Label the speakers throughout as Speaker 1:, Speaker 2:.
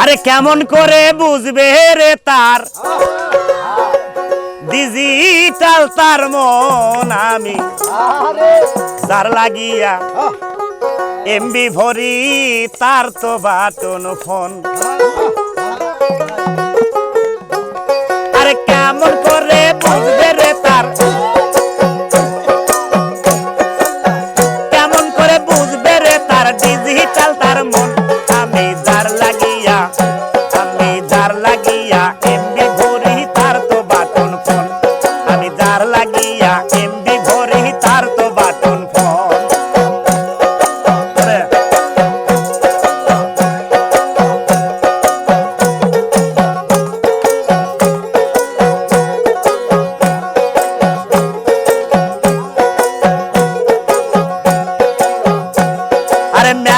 Speaker 1: আরে কেমন করে বুঝবে রে তার? ডিজিটাল তার মন আমি। তার লাগিয়া এমবি ভরি তার তো বাটন ফোন।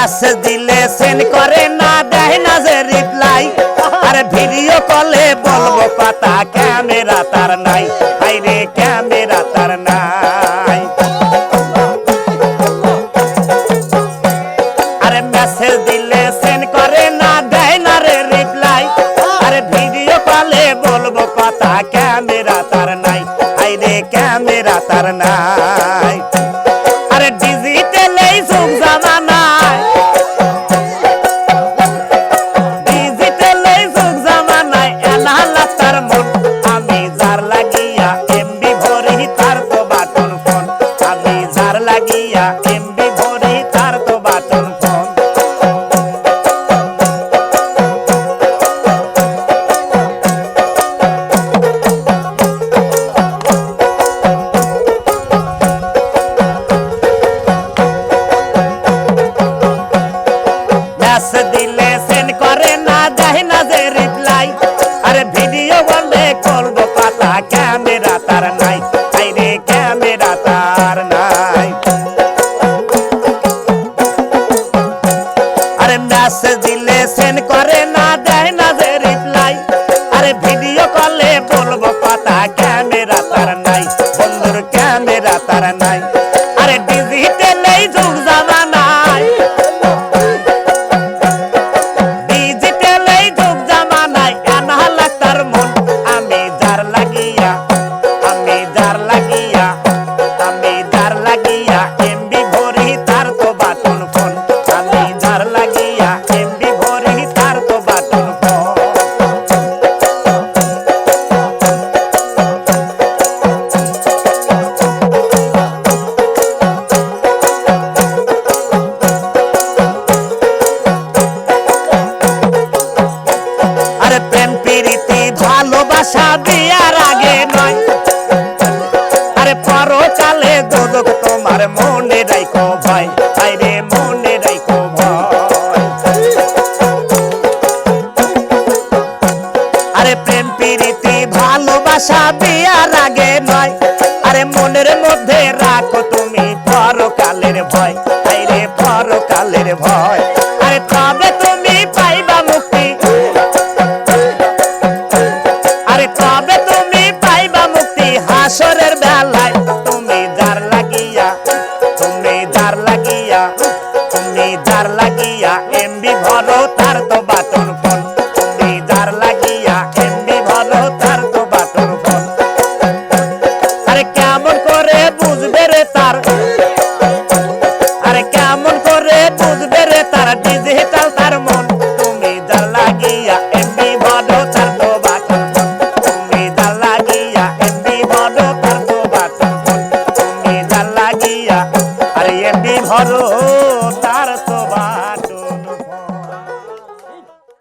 Speaker 1: মেসেজ দিলে সেন্ড করে না, দেয় না যে রিপ্লাই আর ভিডিও কলে বলব কথা ক্যামেরা তার নাই। আইরে ক্যামেরা মেস দিলে করে, না দেয় না যে রিপ্লাই আরে ভিডিও বলে করব কথা ক্যামেরা তার নাই। আইরে ক্যামেরা তার নাই। আরে মেসেজ দিলে সেন্ড করে, না দেয় না যে রিপ্লাই আরে ভিডিও কলে বলব কথা ক্যামেরা তার নাই। বন্ধুর ক্যামেরা তার নাই। ভালোবাসা বিয়ার আগে নয়। আরে পরকালে দোদক, তোমার মনে ভাই আরে মনে আরে প্রেম ভালোবাসা বিয়ার আগে নয়। আরে মনের মধ্যে রাখো তুমি পরকালের ভয়। আরে পরকালের ভয়। হাসরের বেলায় তুমি দার লাগিয়া, তুমি দার লাগিয়া, তুমি দার লাগিয়া, এমবি ভরো তার তো বাটন ফোন। তুমি যার লাগিয়া, এমবি ভরো তার তো বাটন ফোন। আরে কেমন করে বুঝবে রে তার? বাটন